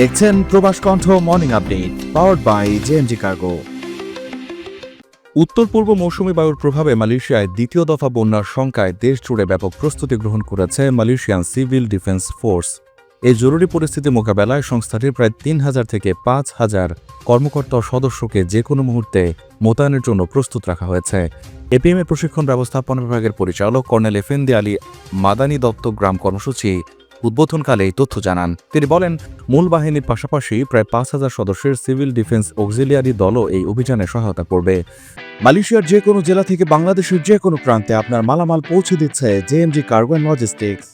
দেখছেন Probash Kontho morning update powered by JMG cargo উত্তর পূর্ব মৌসুমী বায়ুর প্রভাবে মালয়েশিয়ায় দ্বিতীয় দফা বন্যার শঙ্কায় দেশ জুড়ে ব্যাপক প্রস্তুতি গ্রহণ করেছে মালয়েশিয়ান সিভিল ডিফেন্স ফোর্স। এই জরুরি পরিস্থিতি মোকাবেলায় সংস্থাটির প্রায় তিন হাজার থেকে পাঁচ হাজার কর্মকর্তা সদস্যকে যে কোনো মুহূর্তে মোতায়েনের জন্য প্রস্তুত রাখা হয়েছে। এপিএম এর প্রশিক্ষণ ব্যবস্থাপনা বিভাগের পরিচালক কর্নেল এফেন্দি আলী মাদানী দত্ত গ্রাম কর্মসূচি উদ্বোধনকালে এই তথ্য জানান। তিনি বলেন, মূল বাহিনীর পাশাপাশি প্রায় পাঁচ হাজার সদস্যের সিভিল ডিফেন্স অক্সিলিয়ারি দলও এই অভিযানে সহায়তা করবে। মালয়েশিয়ার যে কোনো জেলা থেকে বাংলাদেশের যে কোনো প্রান্তে আপনার মালামাল পৌঁছে দিচ্ছে জেএমজি কার্গো অ্যান্ড লজিস্টিক্স।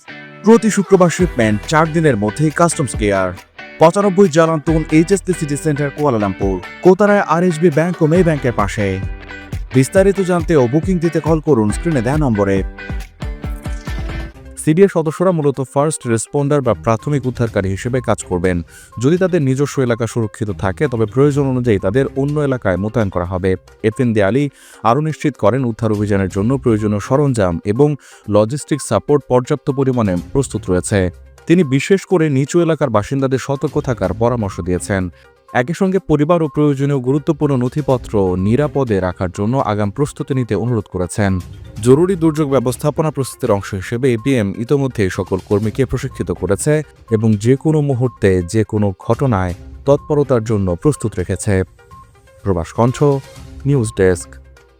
প্রতি শুক্রবার শিপমেন্ট চার দিনের মধ্যেই কাস্টমস কেয়ার। পঁচানব্বই Jalan Tun HST city centre, Kuala Lumpur. কোতারায় RSB bank ও মে ব্যাংকের পাশে। বিস্তারিত জানতে ও বুকিং দিতে কল করুন স্ক্রিনে দেয়া নম্বরে। সিডিএ সদস্যরা মূলত ফার্স্ট রেসপন্ডার বা প্রাথমিক উদ্ধারকারী হিসেবে কাজ করবেন। যদি তাদের নিজস্ব এলাকা সুরক্ষিত থাকে, তবে প্রয়োজন অনুযায়ী তাদের অন্য এলাকায় মোতায়েন করা হবে। এফএনদি আলী আরও নিশ্চিত করেন, উদ্ধার অভিযানের জন্য প্রয়োজনীয় সরঞ্জাম এবং লজিস্টিক সাপোর্ট পর্যাপ্ত পরিমাণে প্রস্তুত রয়েছে। তিনি বিশেষ করে নিচু এলাকার বাসিন্দাদের সতর্ক থাকার পরামর্শ দিয়েছেন। একই সঙ্গে পরিবার ও প্রয়োজনীয় গুরুত্বপূর্ণ নথিপত্র নিরাপদে রাখার জন্য আগাম প্রস্তুতি নিতে অনুরোধ করেছেন। জরুরি দুর্যোগ ব্যবস্থাপনা প্রস্তুতির অংশ হিসেবে এপিএম ইতোমধ্যে সকল কর্মীকে প্রশিক্ষিত করেছে এবং যে কোনো মুহূর্তে, যে কোনো ঘটনায় তৎপরতার জন্য প্রস্তুত রেখেছে। প্রবাস কণ্ঠ, নিউজ ডেস্ক।